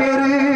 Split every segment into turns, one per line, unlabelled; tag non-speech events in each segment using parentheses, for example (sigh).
பெரு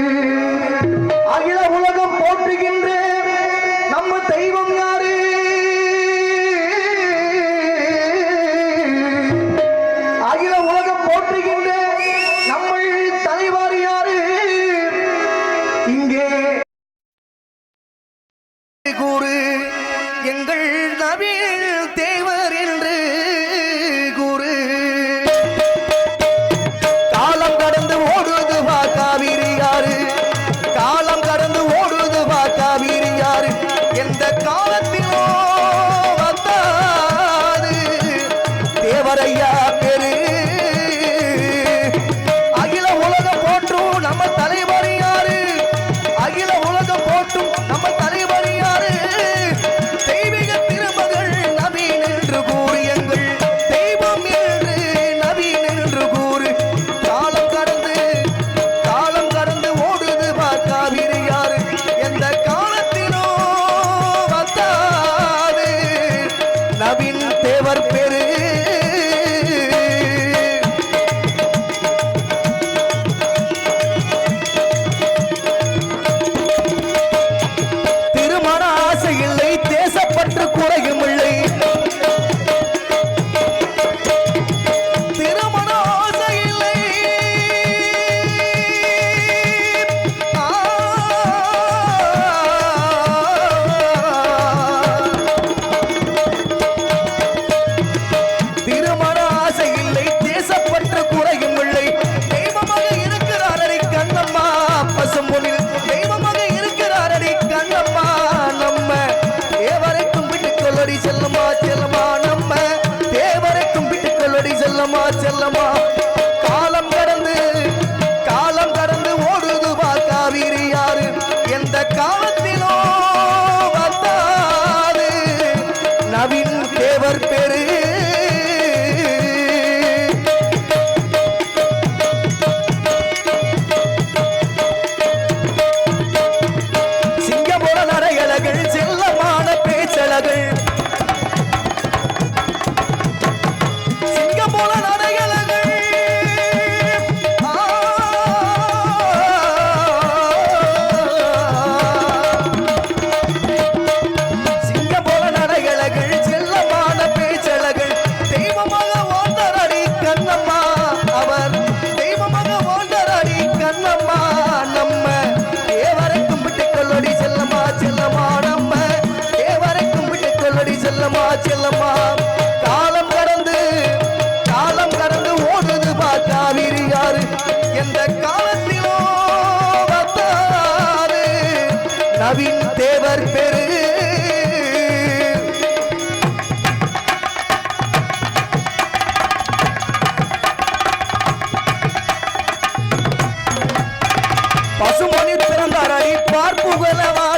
பசுமணி பிறந்தாரடி பார்ப்புகழ வாழ்ந்தாரடி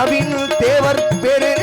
நவீன் தேவர் பெரு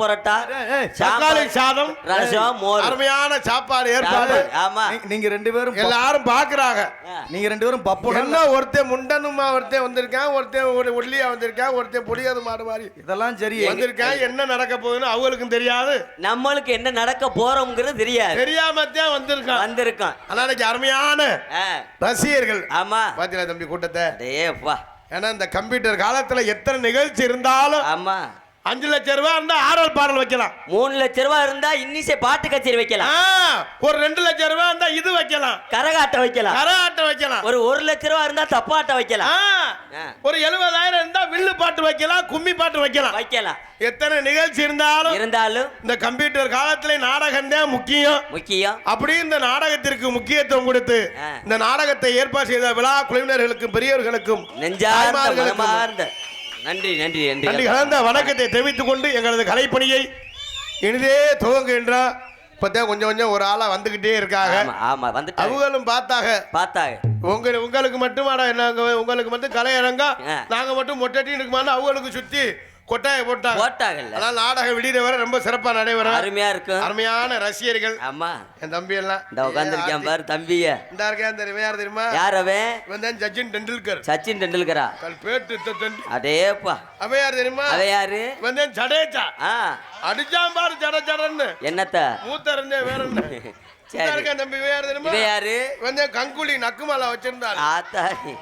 பரோட்டா
தக்காளி சாதம்
ரசம் மோர்.
அருமையான சாப்பாடு ஏற்பாடு.
ஆமா.
நீங்க ரெண்டு பேரும்
எல்லாரும் பாக்குறாங்க.
நீங்க ரெண்டு பேரும் பப்புடன்
என்ன ஒருத்தன் முண்டனுமா ஒருத்தன் வந்திருக்கான் ஒருத்தன் ஒரு ஒல்லியா வந்திருக்கான் ஒருத்தன் பொடியாது மாடு மாதிரி
இதெல்லாம் சரி.
வந்திருக்கான் என்ன நடக்க போகுதுன்னு அவங்களுக்கும் தெரியாது.
நம்மளுக்கு என்ன நடக்க போறோம்ங்கிறது தெரியாது.
தெரியாம தான் வந்திருக்கான்.
வந்திருக்கோம்
அன்னைக்கு அருமையான ரசிகர்கள்.
ஆமா.
பாத்தீங்களா தம்பி கூட்டத்தை?
டேப்பா
ஏன்னா இந்த கம்ப்யூட்டர் காலத்துல எத்தனை நிகழ்ச்சி இருந்தாலும்
ஆமா.
அஞ்சு லட்சம் ரூபாய் இருந்தா ஆரல் பாடல் வைக்கலாம்.
மூணு லட்ச ரூபாய் இருந்தா இன்னிசை பாட்டு கச்சேரி வைக்கலாம்.
ஒரு ரெண்டு லட்சம் ரூபாய் இருந்தா இது வைக்கலாம்.
கரகாட்டம் வைக்கலாம்.
கரகாட்டம் வைக்கலாம்.
ஒரு ஒரு லட்ச ரூபாய் இருந்தா தப்பாட்டம் வைக்கலாம்.
ஒரு எழுபதாயிரம் இருந்தா வில்லு பாட்டு வைக்கலாம் கும்மி பாட்டு வைக்கலாம்.
வைக்கலாம்.
எத்தனை நிகழ்ச்சி இருந்தாலும்
இருந்தாலும்
இந்த கம்ப்யூட்டர் காலத்துல நாடகம் தான் முக்கியம்.
முக்கியம்.
அப்படி இந்த நாடகத்திற்கு முக்கியத்துவம் கொடுத்து. இந்த நாடகத்தை ஏற்பாடு செய்த விழா குழுவினர்களுக்கும் பெரியவர்களுக்கும்
நெஞ்சார்ந்த நன்றி நன்றி
நன்றி
நன்றி
கலந்த வணக்கத்தை தெரிவித்துக் கொண்டு எங்களது கலைப்பணியை இனிதே துவங்குகின்றோம் இப்பதான் கொஞ்சம் கொஞ்சம் ஒரு ஆளா வந்துகிட்டே இருக்காங்க.
ஆமா வந்துட்டாங்க
அவங்களும் பார்த்தாக.
பார்த்தாங்க
உங்க உங்களுக்கு மட்டுமாடா நாங்க உங்களுக்கு மட்டும் கலையரங்கா
ஆ.
நாங்க மட்டும் மொட்டட்டி இருக்குமான்னு அவங்களுக்கு சுத்தி கொட்டாயை போட்டாங்க
போட்டாங்கல்ல.
அதனால நாடகம் விடிய வர ரொம்ப சிறப்பா நடைபெறும்.
அருமையா இருக்கும்.
அருமையான ரசிகர்கள்.
ஆமா.
என் தம்பி எல்லாம்.
இந்த உட்காந்துருக்கேன் பாரு தம்பிய.
இந்த இருக்கேன் தெரியுமா யார் தெரியுமா?
யார் அவன்?
இவன் தான் சச்சின் டெண்டுல்கர்.
சச்சின் டெண்டுல்கரா?
பேட்டு
அடேப்பா.
அவன் யார் தெரியுமா?
அவன் யாரு?
இவன் தான் ஜடேஜா.
ஆ.
அடிச்சான் பாரு ஜட ஜடன்னு
என்னத்த?
மூத்த இருந்தே வேற என்ன (laughs)
சரி
இருக்கேன் தம்பி யார் தெரியுமா?
யாரு?
இவன் கங்குலி நக்குமாலா வச்சிருந்தாரு.
ஆத்தாரி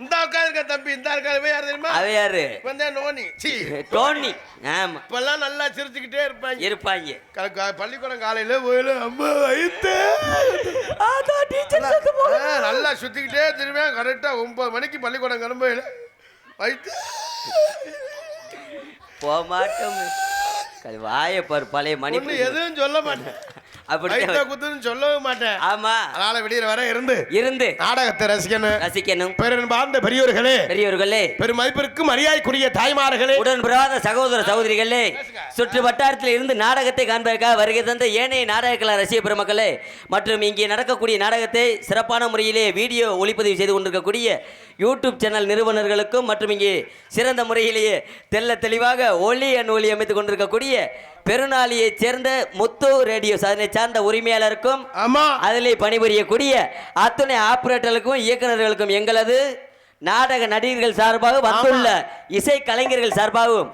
இந்த உட்காந்துருக்க தம்பி இந்த இருக்கா இவன் யார் தெரியுமா?
அவன் யாரு?
தான் நோனி சி.
டோனி. ஆமா.
இப்பெல்லாம் நல்லா சிரிச்சுக்கிட்டே இருப்பாங்க.
இருப்பாங்க.
பள்ளிக்கூடம் காலையில போயில அம்மா வயித்து. நல்லா சுத்திக்கிட்டே திரும்பியா கரெக்டா ஒன்பது மணிக்கு பள்ளிக்கூடம் கிளம்பையில வயித்து.
போக மாட்டோம் வாய பாரு பழைய மணி
எதுவும் சொல்ல மாட்டேன்.
அப்படி
குத்துன்னு சொல்லவும் மாட்டேன்.
ஆமா.
அதனால விடியற வர இருந்து.
இருந்து.
நாடகத்தை ரசிக்கணும்.
ரசிக்கணும்.
பெரும் பார்ந்த பெரியவர்களே
பெரியவர்களே
பெரும் மதிப்பிற்கு மரியாதைக்குரிய தாய்மார்களே.
உடன் சகோதர சகோதரிகளே சுற்று வட்டாரத்தில் இருந்து நாடகத்தை காண்பதற்காக வருகை தந்த ஏனைய நாடக கலா ரசிக பெருமக்களே மற்றும் இங்கே நடக்கக்கூடிய நாடகத்தை சிறப்பான முறையிலே வீடியோ ஒளிப்பதிவு செய்து கொண்டிருக்கக்கூடிய யூடியூப் சேனல் நிறுவனர்களுக்கும் மற்றும் இங்கே சிறந்த முறையிலேயே தெள்ள தெளிவாக ஒளி அண்ட் ஒளி அமைத்துக் கொண்டிருக்கக்கூடிய பெருநாளியைச் சேர்ந்த முத்து ரேடியோ அதனை சார்ந்த உரிமையாளருக்கும்
ஆமா.
அதிலே பணிபுரியக்கூடிய அத்துணை ஆபரேட்டர்களுக்கும் இயக்குநர்களுக்கும் எங்களது நாடக நடிகர்கள் சார்பாக வந்துள்ள இசை கலைஞர்கள் சார்பாகவும்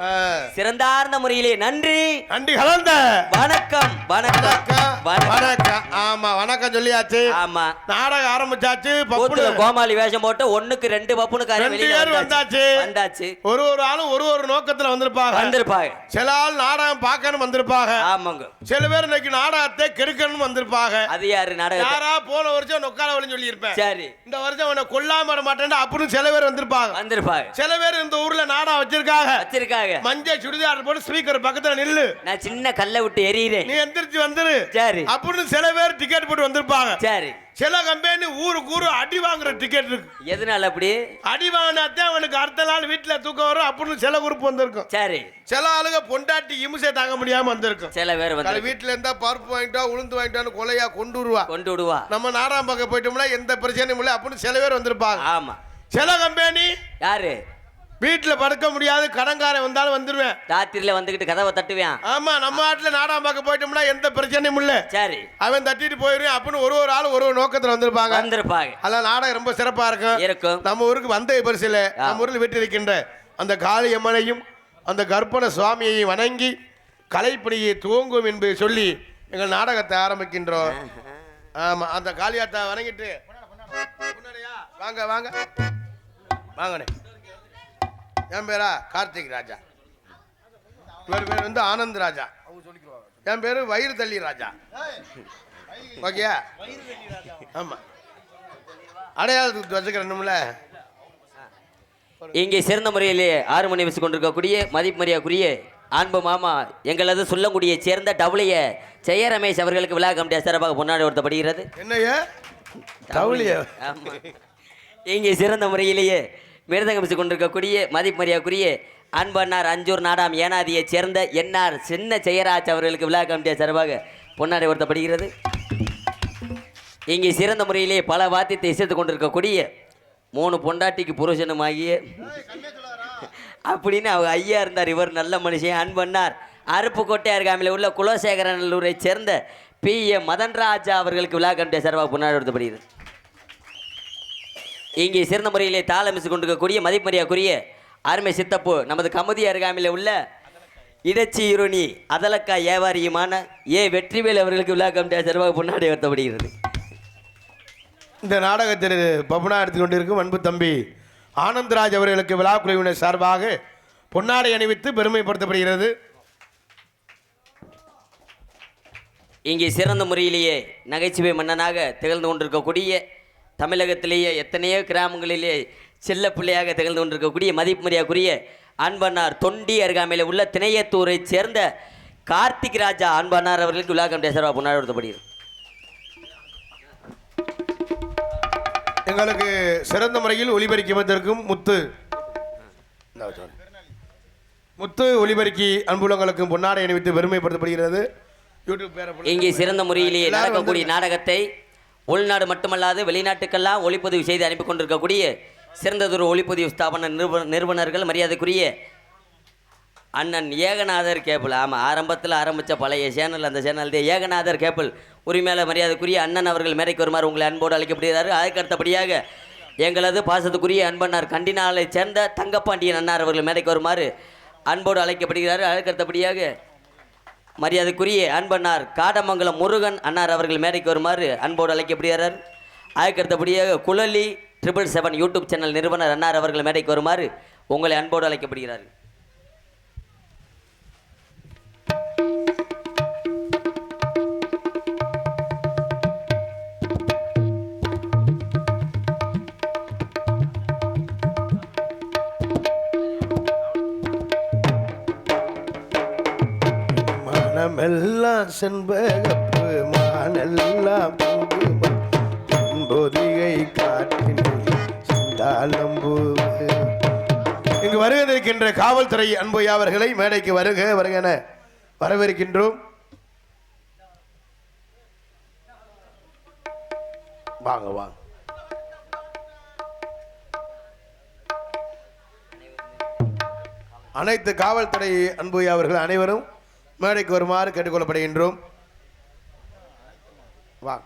சிறந்தார்ந்த முறையிலே நன்றி.
நன்றி கலந்த.
வணக்கம் வணக்கம்
வணக்கம் ஆமா வணக்கம் சொல்லியாச்சு.
ஆமா.
நாடகம் ஆரம்பிச்சாச்சு பப்புனு.
கோமாளி வேஷம் போட்டு ஒண்ணுக்கு ரெண்டு வெளியில
பேர்
வந்தாச்சு.
வந்தாச்சு. ஒரு ஒரு ஆளும் ஒரு ஒரு நோக்கத்துல வந்திருப்பாங்க.
வந்திருப்பாங்க.
சில ஆள் நாடகம் பார்க்கணும் வந்திருப்பாங்க.
ஆமாங்க.
சில பேர் இன்னைக்கு நாடகத்தை கெடுக்கணும் வந்திருப்பாங்க.
அது யாரு நாடகம்
யாரா போன வருஷம் நொக்கால வழின்னு சொல்லி இருப்பேன்
சரி.
இந்த வருஷம் அவனை கொல்லாம வர மாட்டேன் அப்படின்னு சில பேர் வந்திருப்பாங்க.
வந்திருப்பாங்க.
சில பேர் இந்த ஊர்ல நாடகம் வச்சிருக்காங்க.
வச்சிருக்காங்க.
மஞ்சள் சுடிதார் போட்டு ஸ்பீக்கர் பக்கத்துல நில்லு.
நான் சின்ன கல்லை விட்டு எறிகிறேன்
நீ எந்திரிச்சு வந்துரு.
சரி.
அப்படின்னு சில பேர் டிக்கெட் போட்டு வந்திருப்பாங்க.
சரி.
சில கம்பெனி ஊருக்கு ஊரு அடி வாங்குற டிக்கெட் இருக்கு.
எதனால அப்படி?
அடி வாங்கினாத்தான் அவனுக்கு அடுத்த நாள் வீட்டுல தூக்கம் வரும். அப்படின்னு சில குரூப் வந்திருக்கும்.
சரி.
சில ஆளுங்க பொண்டாட்டி இம்சை தாங்க முடியாம வந்திருக்கும்.
சில பேர் வந்து
வீட்டுல இருந்தா பருப்பு வாங்கிட்டா உளுந்து வாங்கிட்டான்னு கொலையா கொண்டு வருவா.
கொண்டு விடுவா.
நம்ம நாடாம் பக்கம் போயிட்டோம்னா எந்த பிரச்சனையும் இல்லை அப்படின்னு சில பேர் வந்திருப்பாங்க.
ஆமா.
சில கம்பெனி.
யாரு?
வீட்டுல படுக்க முடியாது கடன்காரன் வந்தாலும் வந்துருவேன்.
ராத்திரில வந்துகிட்டு கதவை தட்டுவேன்
ஆமா நம்ம ஆட்டுல நாடாம் பார்க்க போயிட்டோம்னா எந்த பிரச்சனையும் இல்ல.
சரி.
அவன் தட்டிட்டு போயிருவேன் அப்படின்னு ஒரு ஒரு ஆள் ஒரு ஒரு நோக்கத்துல வந்திருப்பாங்க.
வந்திருப்பாங்க.
அதெல்லாம் நாடகம் ரொம்ப சிறப்பா இருக்கும்.
இருக்கும்.
நம்ம ஊருக்கு வந்த பரிசுல நம்ம ஊரில் வீட்டிருக்கின்ற அந்த காளியம்மனையும் அந்த கர்ப்பண சுவாமியையும் வணங்கி கலைப்பணியை துவங்கும் என்று சொல்லி எங்கள் நாடகத்தை ஆரம்பிக்கின்றோம். ஆமா அந்த காளியாத்தை வணங்கிட்டு. முன்னாடியா? வாங்க வாங்க. வாங்கண்ணே. என் பேரா கார்த்திக் ராஜா. இவர் பேர் வந்து ஆனந்த் ராஜா. என் பேரு வயிறு தள்ளி ராஜா. ஓகேயா? ஆமா. அடையாளத்துக்கு வச்சுக்கிறேன்னும்ல.
இங்கே சிறந்த முறையிலே ஆறு மணி வச்சு கொண்டிருக்கக்கூடிய மதிப்பு மரியாதைக்குரிய அன்பு மாமா எங்களது சொல்லங்குடியை சேர்ந்த டவுளிய ஜெய ரமேஷ் அவர்களுக்கு விழா கமிட்டியா சிறப்பாக பொன்னாடி ஒருத்தப்படுகிறது.
என்னையா? தவுளிய
ஆமா. இங்கே சிறந்த முறையிலேயே மிருதங்கமிச்சு கொண்டிருக்கக்கூடிய மதிப்பு அன்பன்னார் அன்பண்ணார் அஞ்சூர் நாடாம் ஏனாதியைச் சேர்ந்த என்ஆர் சின்ன ஜெயராஜ் அவர்களுக்கு விழா கமிட்டியா சார்பாக பொன்னாடை ஒருத்தப்படுகிறது இங்கே சிறந்த முறையிலே பல வாத்தியத்தை இசைத்து கொண்டிருக்கக்கூடிய மூணு பொண்டாட்டிக்கு புருஷனுமாகிய அப்படின்னு அவங்க ஐயா இருந்தார். இவர் நல்ல மனுஷன். அன்பண்ணார் அருப்புக்கோட்டை அருகாமையில் உள்ள குலசேகரநல்லூரை சேர்ந்த பி ஏ மதன்ராஜா அவர்களுக்கு விழா கமிட்டிய சார்பாக பொன்னாடை ஒருத்தப்படுகிறது இங்கே சிறந்த முறையிலே தாளமிசு கொண்டிருக்கக்கூடிய மதிப்பறியாக்குரிய அருமை சித்தப்பு நமது கமுதி அருகாமையில் உள்ள இடச்சி இருணி அதலக்கா ஏவாரியுமான ஏ வெற்றிவேல் அவர்களுக்கு விழா கமிட்டிய சார்பாக பொன்னாடி வருத்தப்படுகிறது.
இந்த நாடகத்தில் பப்புனா எடுத்துக் கொண்டிருக்கும் அன்பு தம்பி ஆனந்தராஜ் அவர்களுக்கு விழா குழுவினர் சார்பாக பொன்னாடை அணிவித்து பெருமைப்படுத்தப்படுகிறது.
இங்கே சிறந்த முறையிலேயே நகைச்சுவை மன்னனாக திகழ்ந்து கொண்டிருக்கக்கூடிய தமிழகத்திலேயே எத்தனையோ கிராமங்களிலே செல்ல பிள்ளையாக திகழ்ந்து கொண்டிருக்கக்கூடிய மதிப்புமரியாக்குரிய அன்பண்ணார் தொண்டி அருகாமையில் உள்ள திணையத்தூரைச் சேர்ந்த கார்த்திக் ராஜா அன்பண்ணார் அவர்களுக்கு கமிட்டிய சார்பாக கொண்டாடப்படுகிறது
எங்களுக்கு சிறந்த முறையில் ஒளிபரப்பி வந்திருக்கும் முத்து. முத்து ஒளிபரப்பி அன்புலங்களுக்கும் பொன்னாடை அணிவித்து பெருமைப்படுத்தப்படுகிறது யூடியூப்
இங்கே சிறந்த முறையிலேயே நடக்கக்கூடிய. நாடகத்தை உள்நாடு மட்டுமல்லாது வெளிநாட்டுக்கெல்லாம் ஒளிப்பதிவு செய்து அனுப்பி கொண்டிருக்கக்கூடிய சிறந்ததொரு ஒளிப்பதிவு ஸ்தாபன நிறுவ நிறுவனர்கள் மரியாதைக்குரிய அண்ணன் ஏகநாதர் கேபிள். ஆமாம் ஆரம்பத்தில் ஆரம்பித்த பழைய சேனல் அந்த சேனல் தான். ஏகநாதர் கேபிள். உரிமையாளர் மரியாதைக்குரிய அண்ணன் அவர்கள் மேடைக்கு வருமாறு உங்களை அன்போடு அழைக்கப்படுகிறார்கள் அதற்கு அடுத்தபடியாக எங்களது பாசத்துக்குரிய அன்பண்ணார் கண்டினாலை சேர்ந்த தங்கப்பாண்டியன் அண்ணார் அவர்கள் மேடைக்கு வருமாறு அன்போடு அழைக்கப்படுகிறார்கள் அதற்கு அடுத்தபடியாக மரியாதைக்குரிய அன்பண்ணார் காடமங்கலம் முருகன் அன்னார் அவர்கள் மேடைக்கு வருமாறு அன்போடு அழைக்கப்படுகிறார். அதுக்கடுத்தபடியாக Kuzhali triple seven YouTube channel நிறுவனர் அன்னார் அவர்கள் மேடைக்கு வருமாறு உங்களை அன்போடு அழைக்கப்படுகிறார்
செண்பகப்பு மானெல்லாம் பூங்குமம் பொதிகை காட்டினில் சிந்தாளம்பூ இங்கு வருவதற்கின்ற காவல்துறை அன்பு அவர்களை மேடைக்கு வருக வருகன வரவிருக்கின்றோம் வாங்க வாங்க. அனைத்து காவல்துறை அன்பு அவர்கள் அனைவரும் மேடைக்கு வருமாறு கேட்டுக்கொள்ளப்படுகின்றோம். வா.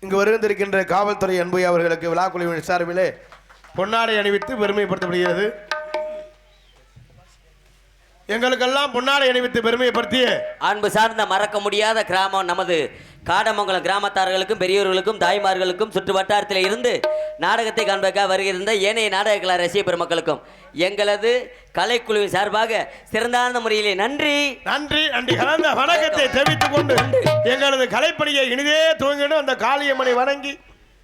இங்கு வருந்திருக்கின்ற காவல்துறை அன்பு அவர்களுக்கு விழாக்குழுவின் சார்பிலே பொன்னாடை அணிவித்து பெருமைப்படுத்தப்படுகிறது. எங்களுக்கெல்லாம் பொன்னாடை அணிவித்து பெருமைப்படுத்திய.
அன்பு சார்ந்த மறக்க முடியாத கிராமம் நமது காடமங்கலம் கிராமத்தார்களுக்கும் பெரியோர்களுக்கும் தாய்மார்களுக்கும் சுற்று வட்டாரத்தில் இருந்து நாடகத்தை காண்பதற்காக வருகின்ற ஏனைய நாடக கலா ரசிக பெருமக்களுக்கும் எங்களது கலைக்குழுவின் சார்பாக சிறந்தான முறையிலே நன்றி.
நன்றி நன்றி. கலந்த வணக்கத்தை தெரிவித்துக் கொண்டு எங்களது கலைப்பணியை இனிதே துவங்கணும் அந்த காளியம்மனை வணங்கி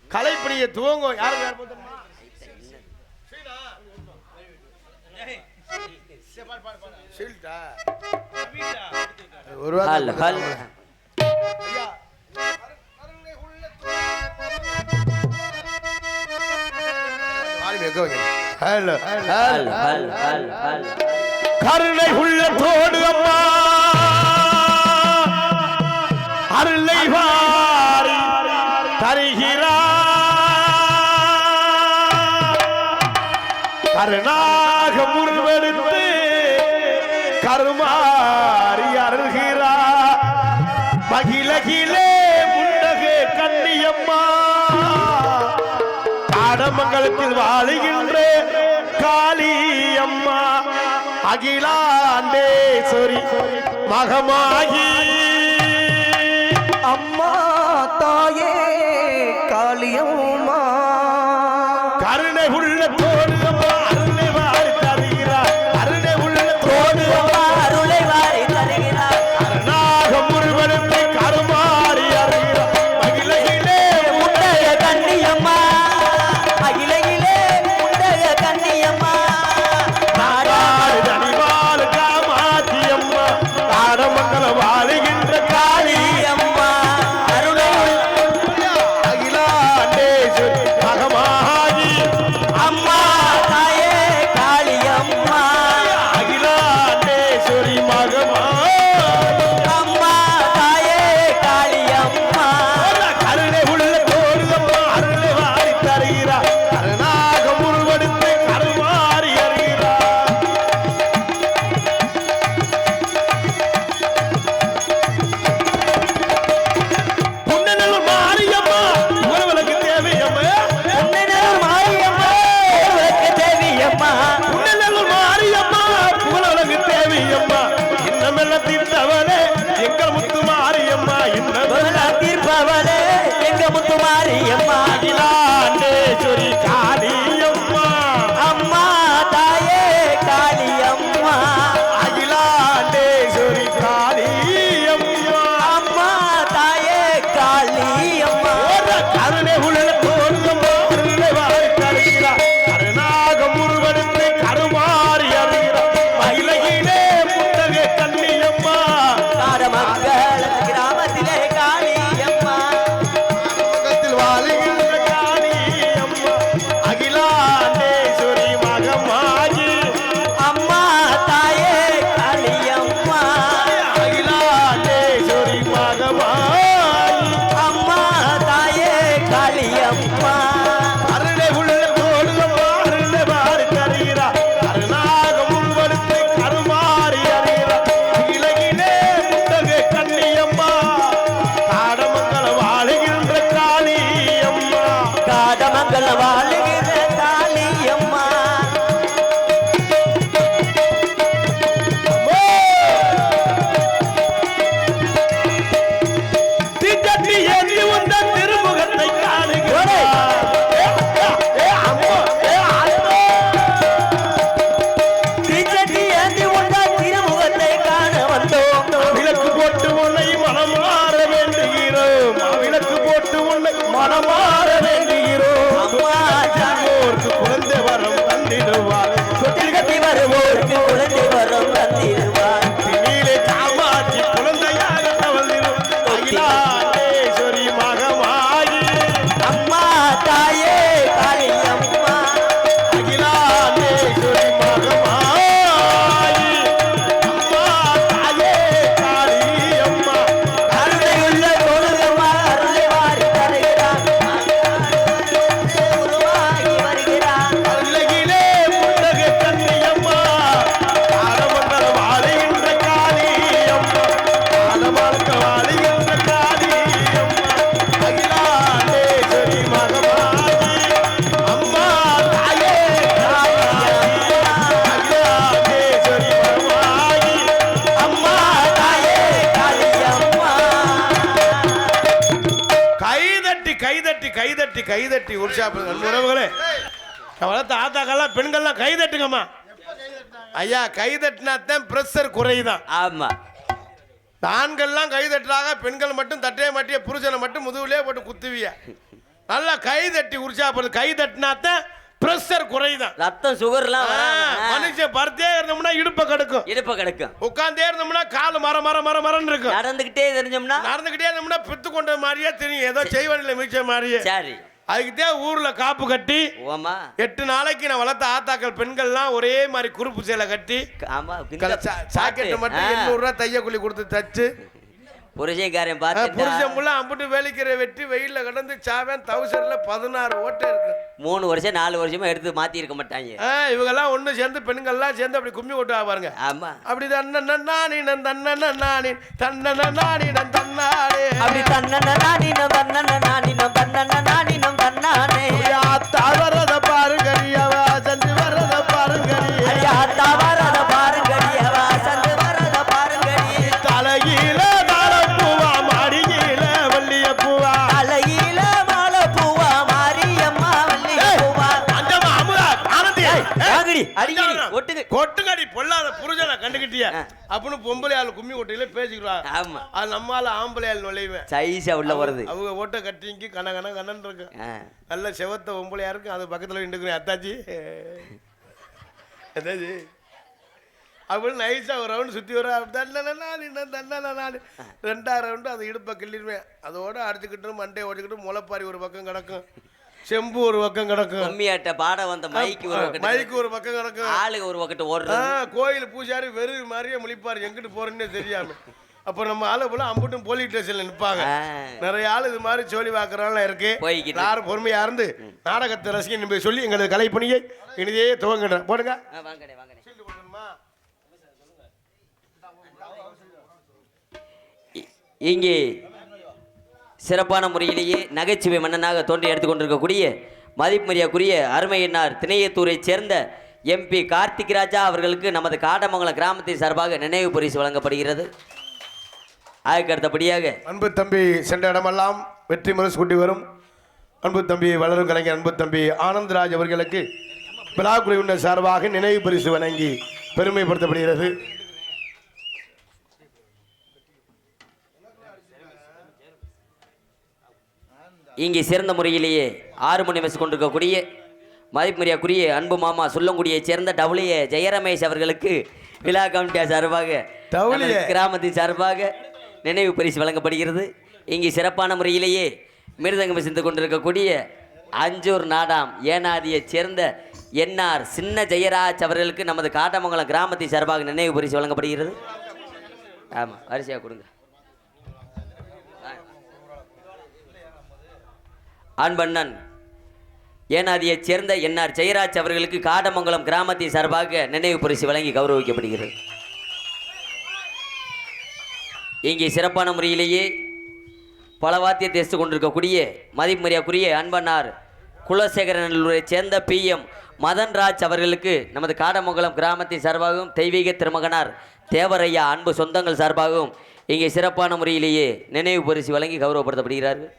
கலைப்பணியை துவங்கும் யாரும் யார்? ஒரு கருணை உள்ளத்தோடு அம்மா. அருளை வாரி தருகிறார். கருணா உலகத்தில் வாழுகின்ற காளி
அம்மா
அகிலாண்டேஸ்வரி மகமாகி போட்டு உன்னை மனமாற வேண்டுகிறோம். விளக்கு போட்டு உன்னை மனமாற கைதட்டி உற்சாகம் உறவுகளே. வளர்த்த ஆத்தாக்கெல்லாம் பெண்கள்லாம் கைதட்டுங்கம்மா. ஐயா கைதட்டினா தான் ப்ரெஷர் குறையுதான்.
ஆமாம்
ஆண்கள்லாம் கைதட்டுறாங்க பெண்கள் மட்டும் தட்டையை மாட்டிய புருஷனை மட்டும் முதுகுலேயே போட்டு குத்துவிய. நல்லா கைதட்டி உற்சாகப்படுது கை தட்டினாத்தான் பிரஷர் குறையுதான்.
ரத்தம் சுகர்லாம்
மனுஷன் படுத்தே இருந்தோம்னா இடுப்ப கடுக்கும்.
இடுப்ப கடுக்கும்.
உட்காந்தே இருந்தோம்னா கால் மர மர மர மரன்னு இருக்கும்.
நடந்துகிட்டே தெரிஞ்சோம்னா?
நடந்துகிட்டே இருந்தோம்னா பித்து கொண்ட மாதிரியே தெரியும். ஏதோ செய்வனில் மிச்ச மாதிரியே.
சரி.
அதுக்குதான் ஊர்ல காப்பு கட்டி
ஆமா
எட்டு நாளைக்கு நான் வளர்த்த ஆத்தாக்கள் பெண்கள்லாம் ஒரே மாதிரி குறுப்பு சேலை கட்டி
ஆமா
சாக்கெட்டு மட்டும் எண்ணூறு ரூபா தைய கூலி கொடுத்து தச்சு ஆ,
பார்த்து
புருஷன் முள்ள அம்புட்டு வேலைக்கிற வெட்டி வெயில்ல கடந்து சாவேன் தௌசண்ட்ல பதினாறு ஓட்டை இருக்கு.
மூணு வருஷம் நாலு வருஷமா எடுத்து மாத்தி இருக்க மாட்டாங்க.
இவங்கெல்லாம் ஒண்ணு சேர்ந்து பெண்கள்லாம் சேர்ந்து அப்படி கும்மி ஓட்டுவா பாருங்க
ஆமா.
அப்படி தன்ன நானி நன் தன்ன நானி தன்ன நானி நன் தன்னானே.
அப்படி தன்னன நானினம் தன்னன நானினம் தன்னன. நானினம் தன்னானே
ஆத்தா கொட்டுங்கடி பொல்லாத புருஷனை கண்டுக்கிட்டிய
ஆ.
அப்படின்னு பொம்பளை ஆள் கும்மி ஓட்டையில பேசிக்கிறான்
ஆமா.
அது நம்மால ஆம்பளை ஆள் நுழைவேன்.
சைஸா உள்ள வருது.
அவங்க ஓட்டை கட்டிங்கி கன கன கண்ணன் இருக்கு. நல்ல செவத்த பொம்பளையா இருக்கு அது பக்கத்துல நின்றுக்கிறேன் அத்தாச்சி. அத்தாச்சி. அப்படின்னு நைஸா ஒரு ரவுண்ட் சுத்தி வர தண்டன ரெண்டாயிரம் ரவுண்டு அது இடுப்பை கிள்ளிடுவேன். அதோட அடிச்சுக்கிட்டு மண்டையை ஓடிக்கிட்டு முளைப்பாரி ஒரு பக்கம் கிடக்கும். செம்பு ஒரு பக்கம் கிடக்கும்.
கும்மியாட்ட பாட வந்த மைக்கு ஒரு
மைக்கு ஒரு பக்கம் கிடக்கும்
ஆளுங்க ஒரு பக்கத்து
ஆ,
ஓடுறது.
கோயில் பூஜாரி வெறும் மாதிரியே முழிப்பாரு. எங்கிட்டு போறேன்னே தெரியாம. அப்ப நம்ம ஆளு போல அம்புட்டும் போலீஸ் ஸ்டேஷன்ல நிப்பாங்க.
ஆ.
நிறைய ஆள் இது மாதிரி சோழி வாக்குறாள் இருக்கு. எல்லாரும் பொறுமையா இருந்து நாடகத்தை ரசிகன் போய் சொல்லி எங்களது கலைப்பணியை இனிதே துவங்குறேன் போடுங்க.
இங்கே சிறப்பான முறையிலேயே நகைச்சுவை மன்னனாக தோன்றி எடுத்துக்கொண்டிருக்கக்கூடிய மதிப்புமரியாக்குரிய அருமையினார் திணையத்தூரைச் சேர்ந்த எம்பி கார்த்திக் ராஜா அவர்களுக்கு நமது காடமங்கலம் கிராமத்தின் சார்பாக நினைவு பரிசு வழங்கப்படுகிறது. அதுக்கு அடுத்தபடியாக
அன்பு தம்பி சென்ற இடமெல்லாம் வெற்றி முரசு கூட்டி வரும். அன்பு தம்பி வளரும் கலைஞர் அன்பு தம்பி ஆனந்தராஜ் அவர்களுக்கு விழா குழுவினர் சார்பாக நினைவு பரிசு வழங்கி பெருமைப்படுத்தப்படுகிறது.
இங்கே சிறந்த முறையிலேயே ஆறு மணி வயசு கொண்டிருக்கக்கூடிய மதிப்புமரியாக்குரிய அன்பு மாமா சொல்லங்குடியைச் சேர்ந்த டவுளிய ஜெயரமேஷ் அவர்களுக்கு விழா கமிட்டியா சார்பாக கிராமத்தின் சார்பாக நினைவு பரிசு வழங்கப்படுகிறது. இங்கே சிறப்பான முறையிலேயே மிருதங்கம் சிந்து கொண்டிருக்கக்கூடிய அஞ்சூர் நாடாம் ஏனாதியைச் சேர்ந்த என்ஆர் சின்ன ஜெயராஜ் அவர்களுக்கு நமது காட்டமங்கலம் கிராமத்தின் சார்பாக நினைவு பரிசு வழங்கப்படுகிறது. ஆமாம் வரிசையாக கொடுங்க. அன்பண்ணன் ஏனாதியைச் சேர்ந்த என்ஆர் ஜெயராஜ் அவர்களுக்கு காடமங்கலம் கிராமத்தின் சார்பாக நினைவு பரிசு வழங்கி கௌரவிக்கப்படுகிறது. இங்கே சிறப்பான முறையிலேயே பல வாத்திய தேர்த்து கொண்டிருக்கக்கூடிய மதிப்புமரியாக்குரிய அன்பனார் குலசேகரநல்லூரைச் சேர்ந்த பிஎம் மதன்ராஜ் அவர்களுக்கு நமது காடமங்கலம் கிராமத்தின் சார்பாகவும் தெய்வீக திருமகனார் தேவரையா அன்பு சொந்தங்கள் சார்பாகவும் இங்கே சிறப்பான முறையிலேயே நினைவு பரிசு வழங்கி கௌரவப்படுத்தப்படுகிறார்கள்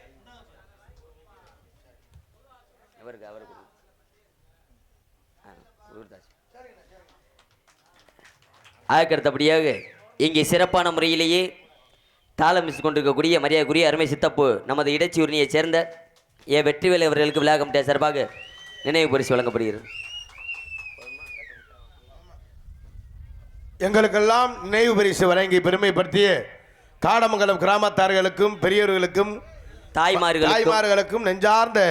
அவருக்கு அவருக்கு கொடுங்க. ஆ, குருதாஸ். அதுக்கு அடுத்தபடியாக இங்கே சிறப்பான முறையிலேயே தாளம் மிஸ் கொண்டிருக்கக்கூடிய மரியாதைக்குரிய அருமை சித்தப்பு நமது இடைச்சூர்ணியைச் சேர்ந்த ஏ வெற்றிவேல் அவர்களுக்கு விழா கமிட்டிய சார்பாக நினைவு பரிசு வழங்கப்படுகிறது.
எங்களுக்கெல்லாம் நினைவு பரிசு வழங்கி பெருமைப்படுத்திய காடமங்கலம் கிராமத்தார்களுக்கும் பெரியவர்களுக்கும்
தாய்மார்களுக்கும்.
தாய்மார்களுக்கும் நெஞ்சார்ந்த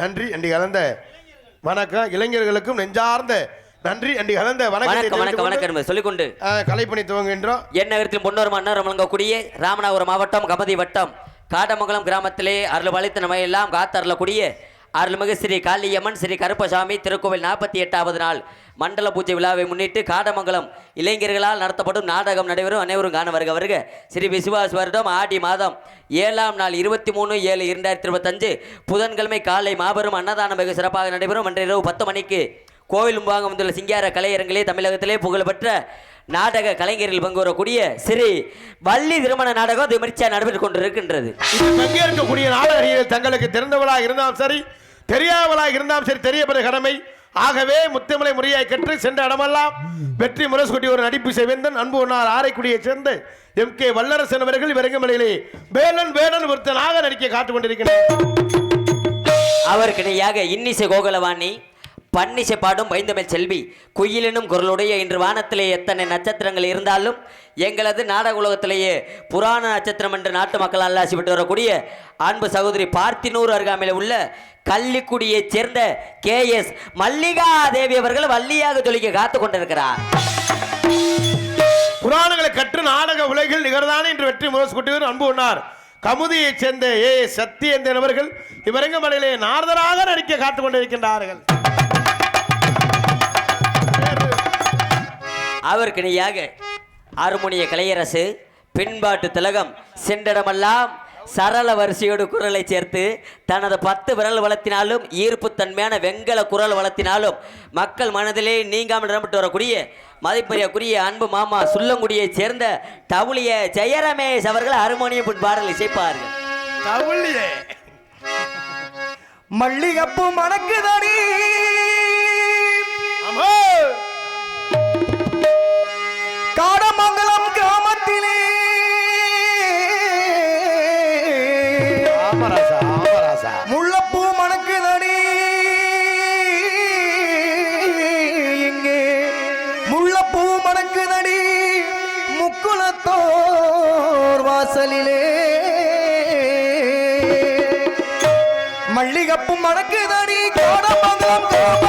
நன்றி அண்டி கலந்த வணக்கம். இளைஞர்களுக்கும் நெஞ்சார்ந்த நன்றி. அண்டி கலந்த
வணக்கம் வணக்கம் வணக்கம் சொல்லிக்கொண்டு
கலைப்பணி துவங்குகின்றோம்.
என் நகரத்தில் முன்னோர் மன்னர் வழங்கக்கூடிய ராமநாதபுரம் மாவட்டம் கமதி வட்டம் காட்டமங்கலம் கிராமத்திலே அருள் வளைத்த நமையெல்லாம் காத்தருளக்கூடிய அருள்மிகு ஸ்ரீ காளியம்மன் ஸ்ரீ கருப்பசாமி திருக்கோவில் நாற்பத்தி எட்டாவது நாள் மண்டல பூஜை விழாவை முன்னிட்டு காடமங்கலம் இளைஞர்களால் நடத்தப்படும் நாடகம் நடைபெறும். அனைவரும் காண வருக வருக. ஸ்ரீ விசுவாஸ் வருடம் ஆடி மாதம் ஏழாம் நாள் இருபத்தி மூணு ஏழு இரண்டாயிரத்தி இருபத்தஞ்சு. புதன்கிழமை காலை மாபெரும் அன்னதானம் வெகு சிறப்பாக நடைபெறும். அன்று இரவு பத்து மணிக்கு கோவில் முன்பாக வந்துள்ள சிங்கார கலையரங்கிலே தமிழகத்திலே புகழ்பெற்ற நாடக கலைஞர்கள் பங்கு வரக்கூடிய ஸ்ரீ வள்ளி திருமண நாடகம் விமர்சையாக நடைபெற்றுக் கொண்டிருக்கின்றது.
இது பங்கேற்கக்கூடிய நாடகர்கள் தங்களுக்கு தெரிந்தவளாக இருந்தாலும் சரி தெரியாதவளாக இருந்தாலும் சரி தெரியப்பட கடமை. ஆகவே முத்தமலை முறையாய் கற்று சென்ற இடமெல்லாம் வெற்றி முரசுக்குட்டி ஒரு நடிப்பு செவேந்தன் அன்பு ஒன்னார் ஆரைக்குடியைச் சேர்ந்த எம் கே வல்லரசன் அவர்கள் இவரங்கமலையிலே வேலன் வேலன் ஒருத்தனாக நடிக்க காத்துக் கொண்டிருக்கிறார்
அவருக்கு இணையாக இன்னிசை கோகுலவாணி பன்னிசை பாடும் பைந்தமிழ் செல்வி. குயிலினும் குரலுடைய இன்று வானத்திலே எத்தனை நட்சத்திரங்கள் இருந்தாலும் எங்களது நாடக உலகத்திலேயே புராண நட்சத்திரம் என்று நாட்டு மக்களால் ஆசைப்பட்டு வரக்கூடிய அன்பு சகோதரி பார்த்தினூர் அருகாமையில் உள்ள கள்ளிக்குடியைச் சேர்ந்த கே எஸ் மல்லிகா தேவி அவர்கள் வள்ளியாக ஜொலிக்க காத்து கொண்டிருக்கிறார்.
புராணங்களை கற்று நாடக உலகில் நிகழ்தானே என்று வெற்றி முரசு குட்டிவர் அன்பு உண்ணார். கமுதியைச் சேர்ந்த ஏ சத்தியேந்திரன் அவர்கள் இவரங்கமலையிலே நாரதராக நடிக்க காத்துக் கொண்டிருக்கின்றார்கள்.
அவருக்கு இணையாக கலையரசு பின்பாட்டு திலகம் சென்றடமெல்லாம் சரள வரிசையோடு குரலை சேர்த்து தனது பத்து விரல் வளர்த்தினாலும் ஈர்ப்பு தன்மையான வெங்கல குரல் வளர்த்தினாலும் மக்கள் மனதிலே நீங்காமல் இடம்பெற்று வரக்கூடிய மதிப்பெரியக்குரிய அன்பு மாமா சுள்ளங்குடியைச் சேர்ந்த தவுளிய ஜெயரமேஷ் அவர்கள் ஹார்மோனியம் பாடல் இசைப்பார்கள்.
தவுளியே.
மல்லிகப்பு மணக்குதடி. மல்லிகப்பு மணக்குதடி காடமங்கலம் கிராமத்திலே